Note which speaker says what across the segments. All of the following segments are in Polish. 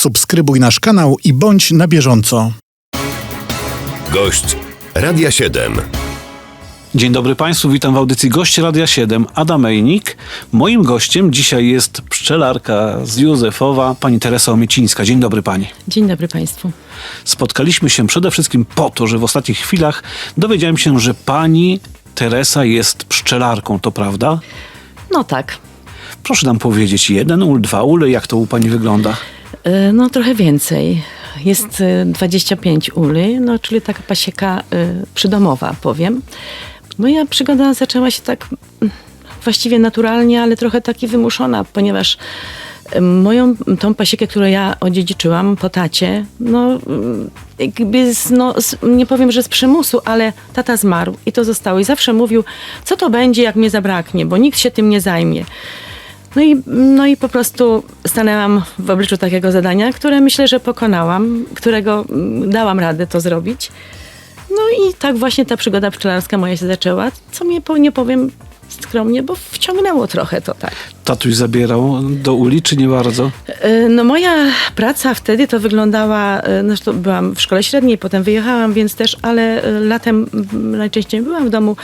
Speaker 1: Subskrybuj nasz kanał i bądź na bieżąco.
Speaker 2: Gość Radia 7.
Speaker 3: Dzień dobry Państwu, witam w audycji Gość Radia 7, Adam Ejnik. Moim gościem dzisiaj jest pszczelarka z Józefowa, pani Teresa Omiecińska. Dzień dobry Pani.
Speaker 4: Dzień dobry Państwu.
Speaker 3: Spotkaliśmy się przede wszystkim po to, że w ostatnich chwilach dowiedziałem się, że Pani Teresa jest pszczelarką, to prawda?
Speaker 4: No tak,
Speaker 3: Proszę nam powiedzieć, jeden ul, dwa ule, jak to u Pani wygląda?
Speaker 4: Y, no trochę więcej. Jest y, 25 uli, no czyli taka pasieka y, przydomowa, powiem. Moja przygoda zaczęła się tak mm, właściwie naturalnie, ale trochę taki wymuszona, ponieważ moją tą pasiekę, którą ja odziedziczyłam po tacie, no mm, jakby z, no, z, nie powiem, że z przymusu, ale tata zmarł i to zostało. I zawsze mówił, co to będzie, jak mnie zabraknie, bo nikt się tym nie zajmie. No i, no i po prostu stanęłam w obliczu takiego zadania, które myślę, że pokonałam, którego mm, dałam radę to zrobić. No i tak właśnie ta przygoda pszczelarska moja się zaczęła, co mnie, nie powiem skromnie, bo wciągnęło trochę to tak.
Speaker 3: Tatuś zabierał do uli, czy nie bardzo?
Speaker 4: E, No moja praca wtedy to wyglądała, e, no byłam w szkole średniej, potem wyjechałam, więc też, ale e, latem najczęściej byłam w domu,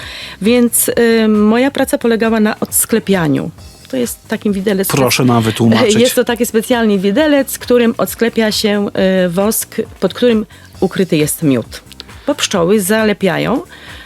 Speaker 4: więc e, moja praca polegała na odsklepianiu. To jest takim widelec.
Speaker 3: Proszę nam wytłumaczyć.
Speaker 4: Jest to taki specjalny widelec, którym odsklepia się e, wosk, pod którym ukryty jest miód. Bo pszczoły zalepiają,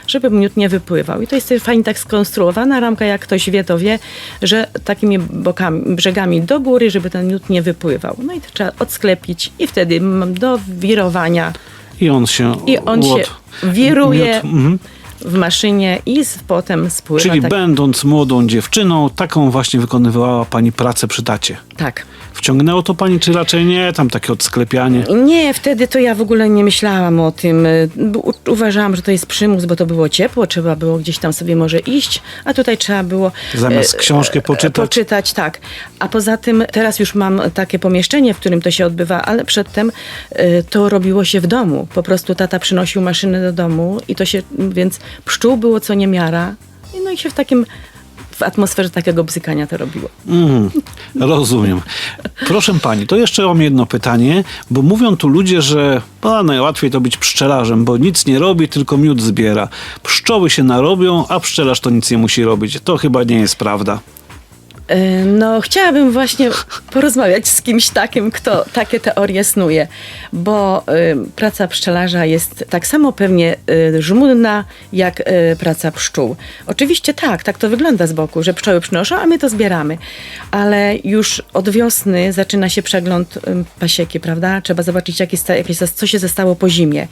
Speaker 4: żeby miód nie wypływał. I to jest fajnie tak skonstruowana ramka, jak ktoś wie, to wie, że takimi bokami, brzegami do góry, żeby ten miód nie wypływał. No i to trzeba odsklepić i wtedy mm, do wirowania
Speaker 3: I on się...
Speaker 4: i on
Speaker 3: łot-
Speaker 4: się wiruje
Speaker 3: miód, mhm.
Speaker 4: W maszynie i z, potem spływa.
Speaker 3: Czyli
Speaker 4: tak,
Speaker 3: będąc młodą dziewczyną, taką właśnie wykonywała pani pracę przy tacie.
Speaker 4: tak.
Speaker 3: Wciągnęło to pani, czy raczej nie? Tam takie odsklepianie.
Speaker 4: Nie, wtedy to ja w ogóle nie myślałam o tym. U- Uważałam, że to jest przymus, bo to było ciepło, trzeba było gdzieś tam sobie może iść, a tutaj trzeba było.
Speaker 3: Zamiast
Speaker 4: e,
Speaker 3: książkę
Speaker 4: e,
Speaker 3: poczytać.
Speaker 4: Poczytać, tak. A poza tym teraz już mam takie pomieszczenie, w którym to się odbywa, ale przedtem e, to robiło się w domu. Po prostu tata przynosił maszynę do domu i to się, więc pszczół było co niemiara. No i się w takim, w atmosferze takiego bzykania to robiło.
Speaker 3: Mhm, rozumiem. Proszę pani, to jeszcze mam jedno pytanie, bo mówią tu ludzie, że a, najłatwiej to być pszczelarzem, bo nic nie robi, tylko miód zbiera. Pszczoły się narobią, a pszczelarz to nic nie musi robić. To chyba nie jest prawda.
Speaker 4: E, No, chciałabym właśnie porozmawiać z kimś takim, kto takie teorie snuje, bo praca pszczelarza jest tak samo pewnie y, żmudna jak y, praca pszczół. Oczywiście tak, tak to wygląda z boku, że pszczoły przynoszą, a my to zbieramy, ale już od wiosny zaczyna się przegląd pasieki, prawda? Trzeba zobaczyć, jak jest, jak jest, co się zostało po zimie,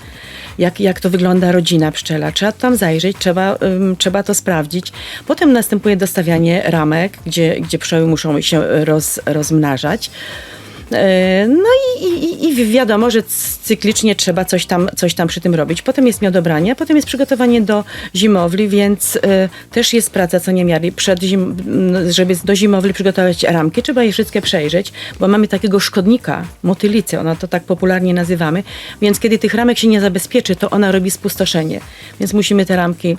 Speaker 4: jak, jak to wygląda rodzina pszczela. Trzeba tam zajrzeć, trzeba, trzeba to sprawdzić. Potem następuje dostawianie ramek, gdzie, gdzie pszczoły muszą się roz, rozmnażać. E, No i, i, i wiadomo, że cyklicznie trzeba coś tam, coś tam przy tym robić. Potem jest miodobranie, potem jest przygotowanie do zimowli, więc e, też jest praca co niemiary. Przed zim, żeby do zimowli przygotować ramki, trzeba je wszystkie przejrzeć, bo mamy takiego szkodnika, motylicę, ono to tak popularnie nazywamy, więc kiedy tych ramek się nie zabezpieczy, to ona robi spustoszenie. Więc musimy te ramki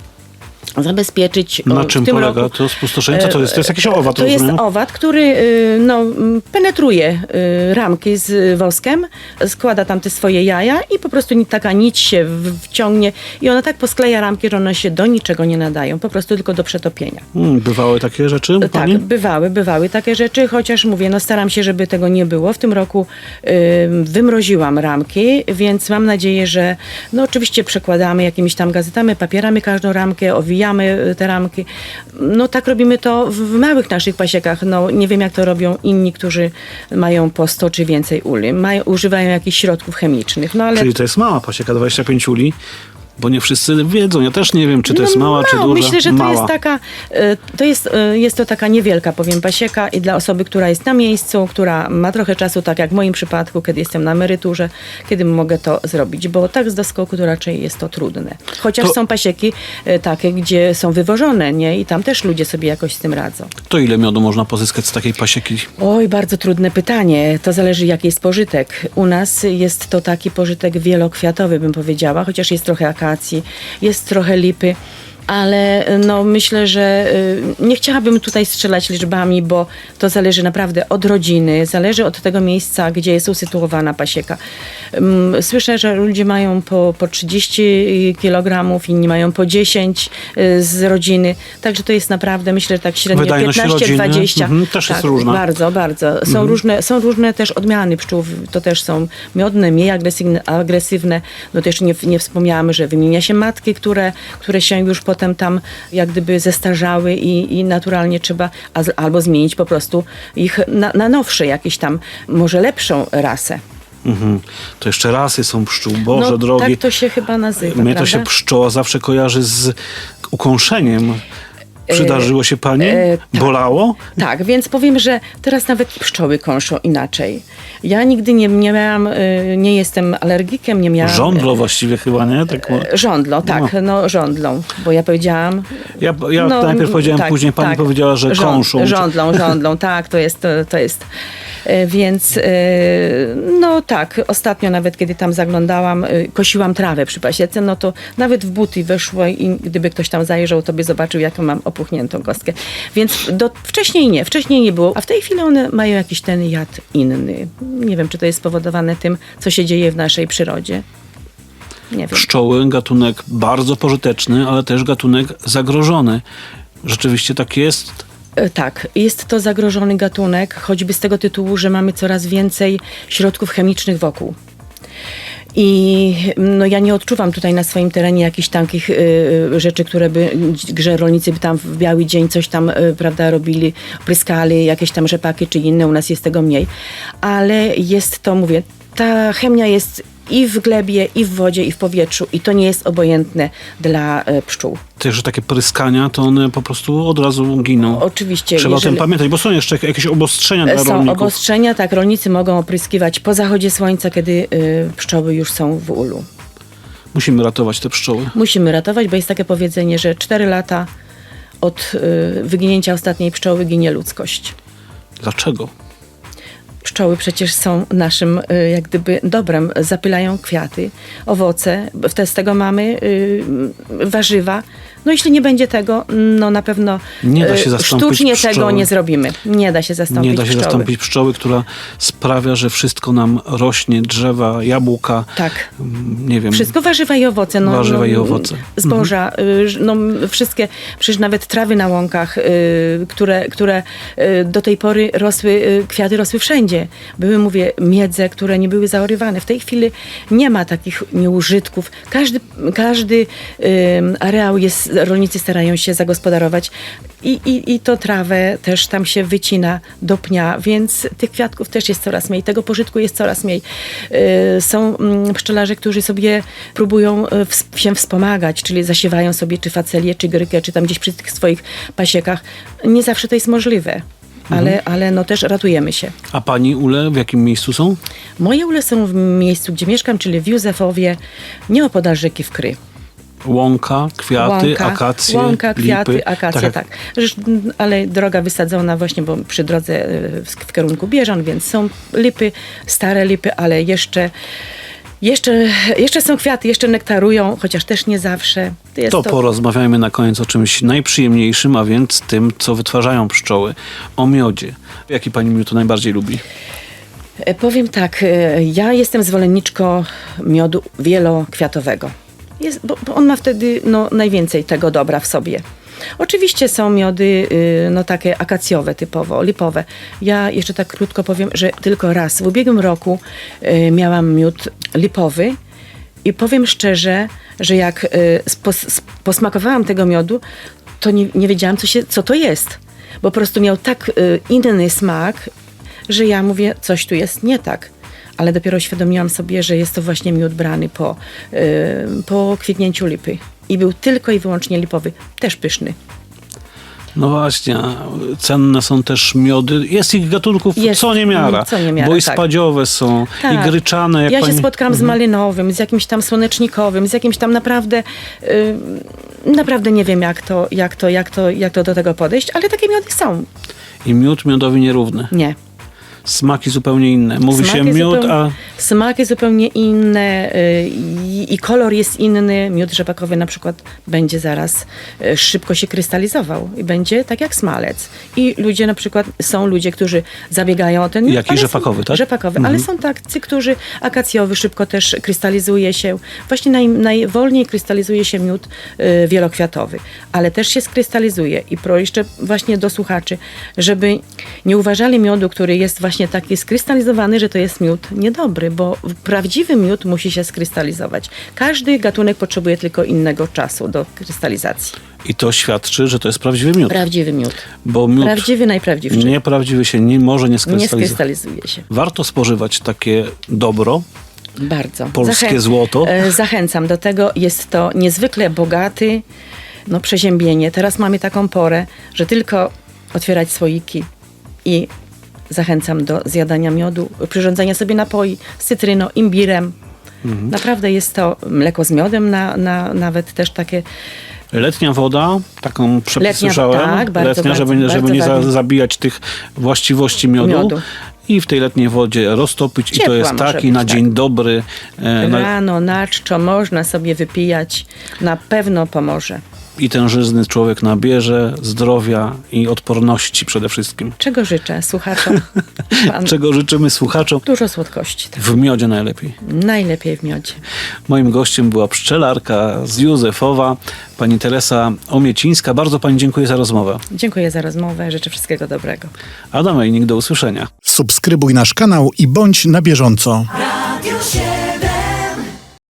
Speaker 4: zabezpieczyć.
Speaker 3: Na
Speaker 4: O,
Speaker 3: czym
Speaker 4: tym
Speaker 3: polega
Speaker 4: roku-
Speaker 3: to spustoszenie? Co to jest? To jest jakiś owad,
Speaker 4: to jest owad, który y, no, m, penetruje y, ramki z woskiem, składa tam te swoje jaja i po prostu taka nić się wciągnie i ona tak poskleja ramki, że one się do niczego nie nadają, po prostu tylko do przetopienia.
Speaker 3: Hmm, bywały takie rzeczy u pani?
Speaker 4: Tak, bywały, bywały takie rzeczy, chociaż mówię, no staram się, żeby tego nie było. W tym roku y, wymroziłam ramki, więc mam nadzieję, że no oczywiście przekładamy jakimiś tam gazetami, papierami każdą ramkę, owijamy y, te ramki. No tak robimy to w małych naszych pasiekach. No nie wiem jak to robią inni, którzy mają po 100 czy więcej uli. Mają, używają jakichś środków chemicznych, no ale...
Speaker 3: Czyli to jest mała pasieka, 25 uli. Bo nie wszyscy wiedzą. Ja też nie wiem, czy to jest mała, czy
Speaker 4: no,
Speaker 3: duża.
Speaker 4: Myślę, że to
Speaker 3: mała.
Speaker 4: jest taka, e, to jest, e, jest to taka niewielka, powiem, pasieka i dla osoby, która jest na miejscu, która ma trochę czasu, tak jak w moim przypadku, kiedy jestem na emeryturze, kiedy mogę to zrobić, bo tak z doskoku to raczej jest to trudne. Chociaż
Speaker 3: To-
Speaker 4: są pasieki e, takie, gdzie są wywożone, nie? I tam też ludzie sobie jakoś z tym radzą.
Speaker 3: To ile miodu można pozyskać z takiej pasieki?
Speaker 4: Oj, bardzo trudne pytanie. To zależy, jaki jest pożytek. U nas jest to taki pożytek wielokwiatowy, bym powiedziała, chociaż jest trochę jest trochę lipy. Ale no, myślę, że y, nie chciałabym tutaj strzelać liczbami, bo to zależy naprawdę od rodziny, zależy od tego miejsca, gdzie jest usytuowana pasieka. Ym, Słyszę, że ludzie mają po, po 30 kg, inni mają po 10 y, z rodziny, także to jest naprawdę, myślę, że tak średnio
Speaker 3: Wydajność rodziny,
Speaker 4: 15-20.
Speaker 3: mhm, też jest
Speaker 4: tak,
Speaker 3: różna.
Speaker 4: Bardzo, bardzo. Są, różne, są różne też odmiany pszczół, to też są miodne, mniej agresywne, agresywne. no też nie, nie wspomniałam, że wymienia się matki, które, które się już potem tam jak gdyby zestarzały i, i naturalnie trzeba a, albo zmienić po prostu ich na, na nowsze, jakieś tam może lepszą rasę.
Speaker 3: Mhm. To jeszcze rasy są pszczół, Boże
Speaker 4: no,
Speaker 3: drogi.
Speaker 4: tak to się chyba nazywa,
Speaker 3: Mnie to
Speaker 4: prawda?
Speaker 3: się pszczoła zawsze kojarzy z ukąszeniem. Przydarzyło się pani?
Speaker 4: e, tak.
Speaker 3: Bolało?
Speaker 4: Tak, więc powiem, że teraz nawet pszczoły kąszą inaczej. Ja nigdy nie, nie miałam, y, nie jestem alergikiem, nie miałam...
Speaker 3: Żądlo właściwie chyba, nie? Tak,
Speaker 4: E, Żądlą, tak, no. żądlą, bo ja powiedziałam...
Speaker 3: ja ja
Speaker 4: no,
Speaker 3: najpierw powiedziałem,
Speaker 4: tak,
Speaker 3: później pani
Speaker 4: tak.
Speaker 3: powiedziała, że kąszą.
Speaker 4: Żądlą, żądlą, tak, to jest, to, jest. E, Więc e, no tak, ostatnio nawet kiedy tam zaglądałam, e, kosiłam trawę przy pasiece, no to nawet w buty weszło i gdyby ktoś tam zajrzał, to by zobaczył, jaką mam opuchniętą kostkę. Więc do, wcześniej nie, wcześniej nie było, a w tej chwili one mają jakiś ten jad inny. Nie wiem, czy to jest spowodowane tym, co się dzieje w naszej przyrodzie. Nie wiem.
Speaker 3: Pszczoły, gatunek bardzo pożyteczny, ale też gatunek zagrożony. Rzeczywiście tak jest.
Speaker 4: E, Tak, jest to zagrożony gatunek, choćby z tego tytułu, że mamy coraz więcej środków chemicznych wokół. I no, ja nie odczuwam tutaj na swoim terenie jakichś takich y, rzeczy, które by, że rolnicy by tam w biały dzień coś tam, y, prawda, robili, pryskali jakieś tam rzepaki czy inne, u nas jest tego mniej. Ale jest to, mówię, ta chemia jest i w glebie, i w wodzie, i w powietrzu i to nie jest obojętne dla y, pszczół.
Speaker 3: Też, że takie pryskania, to one po prostu od razu giną.
Speaker 4: Oczywiście,
Speaker 3: Trzeba o
Speaker 4: jeżeli-
Speaker 3: tym pamiętać, bo są jeszcze jakieś obostrzenia dla
Speaker 4: Są
Speaker 3: rolników.
Speaker 4: obostrzenia, tak, rolnicy mogą opryskiwać po zachodzie słońca, kiedy y, pszczoły już są w ulu.
Speaker 3: Musimy ratować te pszczoły.
Speaker 4: Musimy ratować, bo jest takie powiedzenie, że 4 lata od y, wyginięcia ostatniej pszczoły ginie ludzkość.
Speaker 3: Dlaczego?
Speaker 4: Pszczoły przecież są naszym y, jak gdyby dobrem, zapylają kwiaty, owoce, z tego mamy y, warzywa. No jeśli nie będzie tego, no na pewno
Speaker 3: Nie da
Speaker 4: y,
Speaker 3: się zastąpić
Speaker 4: sztucznie
Speaker 3: pszczoły.
Speaker 4: tego nie zrobimy. Nie da się zastąpić
Speaker 3: Nie da się
Speaker 4: pszczoły.
Speaker 3: zastąpić pszczoły, która sprawia, że wszystko nam rośnie, drzewa, jabłka,
Speaker 4: Tak.
Speaker 3: mm, nie wiem,
Speaker 4: Wszystko warzywa i owoce. No,
Speaker 3: Warzywa
Speaker 4: no,
Speaker 3: i owoce.
Speaker 4: Zboża, y, ż- no, wszystkie, przecież nawet trawy na łąkach, y, które, które y, do tej pory rosły, y, kwiaty rosły wszędzie. Były, mówię, miedze, które nie były zaorywane. W tej chwili nie ma takich nieużytków. Każdy, każdy y, areał jest, rolnicy starają się zagospodarować i, i, i to trawę też tam się wycina do pnia, więc tych kwiatków też jest coraz mniej, tego pożytku jest coraz mniej. Y, Są mm, pszczelarze, którzy sobie próbują y, się wspomagać, czyli zasiewają sobie czy facelię, czy grykę, czy tam gdzieś przy tych swoich pasiekach. Nie zawsze to jest możliwe. Ale, ale no też ratujemy się.
Speaker 3: A pani ule w jakim miejscu są?
Speaker 4: Moje ule są w miejscu, gdzie mieszkam, czyli w Józefowie, nieopodal rzeki Wkry.
Speaker 3: Łąka, kwiaty,
Speaker 4: Łąka,
Speaker 3: akacje,
Speaker 4: Łąka, kwiaty,
Speaker 3: lipy.
Speaker 4: akacje,
Speaker 3: jak-
Speaker 4: tak. Rzecz- Ale droga wysadzona właśnie, bo przy drodze y, w, kierunku Bieżan, więc są lipy, stare lipy, ale jeszcze, jeszcze, jeszcze są kwiaty, jeszcze nektarują, chociaż też nie zawsze. Jest
Speaker 3: To porozmawiajmy na koniec o czymś najprzyjemniejszym, a więc tym, co wytwarzają pszczoły. O miodzie. Jaki pani miód najbardziej lubi?
Speaker 4: E, Powiem tak, e, ja jestem zwolenniczką miodu wielokwiatowego. Jest, bo, bo on ma wtedy no, najwięcej tego dobra w sobie. Oczywiście są miody y, no, takie akacjowe typowo, lipowe. Ja jeszcze tak krótko powiem, że tylko raz w ubiegłym roku y, miałam miód lipowy i powiem szczerze, że jak y, posmakowałam tego miodu, to nie, nie wiedziałam, co, się, co to jest. Bo po prostu miał tak inny smak, że ja mówię, coś tu jest nie tak. Ale dopiero uświadomiłam sobie, że jest to właśnie miód brany po, y, po kwitnięciu lipy. I był tylko i wyłącznie lipowy, też pyszny.
Speaker 3: No właśnie, cenne są też miody. Jest ich gatunków
Speaker 4: Jest,
Speaker 3: co niemiara.
Speaker 4: co niemiara,
Speaker 3: bo i
Speaker 4: tak.
Speaker 3: spadziowe są, i gryczane. Jak
Speaker 4: ja
Speaker 3: pani...
Speaker 4: się spotkałam z malinowym, z jakimś tam słonecznikowym, z jakimś tam naprawdę, y, naprawdę nie wiem jak to, jak, to, jak, to, jak to do tego podejść, ale takie miody są.
Speaker 3: I miód miodowi nierówny.
Speaker 4: Nie.
Speaker 3: Smaki zupełnie inne. Mówi
Speaker 4: Smak
Speaker 3: się miód,
Speaker 4: zupełnie-
Speaker 3: a
Speaker 4: Smak jest zupełnie inny i, i kolor jest inny. Miód rzepakowy na przykład będzie zaraz y, szybko się krystalizował i będzie tak jak smalec. I ludzie na przykład, są ludzie, którzy zabiegają o ten miód.
Speaker 3: Jaki?
Speaker 4: są-
Speaker 3: Rzepakowy, tak?
Speaker 4: Rzepakowy, ale są tacy, którzy akacjowy szybko też krystalizuje się. Właśnie naj, najwolniej krystalizuje się miód y, wielokwiatowy, ale też się skrystalizuje. I pro jeszcze właśnie do słuchaczy, żeby nie uważali miodu, który jest właśnie taki skrystalizowany, że to jest miód niedobry, bo prawdziwy miód musi się skrystalizować. Każdy gatunek potrzebuje tylko innego czasu do krystalizacji.
Speaker 3: I to świadczy, że to jest prawdziwy miód.
Speaker 4: Prawdziwy miód.
Speaker 3: Bo miód
Speaker 4: Prawdziwy, najprawdziwszy.
Speaker 3: nieprawdziwy się nie może nie
Speaker 4: nie
Speaker 3: skrystalizować.
Speaker 4: skrystalizuje się.
Speaker 3: Warto spożywać takie dobro.
Speaker 4: Bardzo.
Speaker 3: Polskie złoto.
Speaker 4: e, Zachęcam do tego. Jest to niezwykle bogaty no, przeziębienie. Teraz mamy taką porę, że tylko otwierać słoiki i zachęcam do zjadania miodu, przyrządzania sobie napoi z cytryną, imbirem.
Speaker 3: Mhm.
Speaker 4: Naprawdę jest to mleko z miodem, na, na, nawet też takie
Speaker 3: Letnia woda, taką przepis
Speaker 4: Letnia,
Speaker 3: słyszałem.
Speaker 4: tak, bardzo,
Speaker 3: Letnia, żeby,
Speaker 4: bardzo,
Speaker 3: żeby
Speaker 4: bardzo
Speaker 3: nie za, zabijać tych właściwości miodu.
Speaker 4: Miodu.
Speaker 3: I w tej letniej wodzie roztopić. I to
Speaker 4: Ciepła
Speaker 3: jest taki
Speaker 4: być,
Speaker 3: na
Speaker 4: tak.
Speaker 3: dzień dobry. E,
Speaker 4: rano, na czczo można sobie wypijać. Na pewno pomoże.
Speaker 3: I tężyzny człowiek nabierze, zdrowia i odporności przede wszystkim.
Speaker 4: Czego życzę słuchaczom? Pan,
Speaker 3: Czego życzymy słuchaczom
Speaker 4: Dużo słodkości. Tak.
Speaker 3: w miodzie najlepiej.
Speaker 4: Najlepiej w miodzie.
Speaker 3: Moim gościem była pszczelarka z Józefowa, pani Teresa Omiecińska. Bardzo pani dziękuję za rozmowę.
Speaker 4: Dziękuję za rozmowę. Życzę wszystkiego dobrego.
Speaker 3: Adam Ejnik, do usłyszenia.
Speaker 1: Subskrybuj nasz kanał i bądź na bieżąco.
Speaker 5: Radio 7.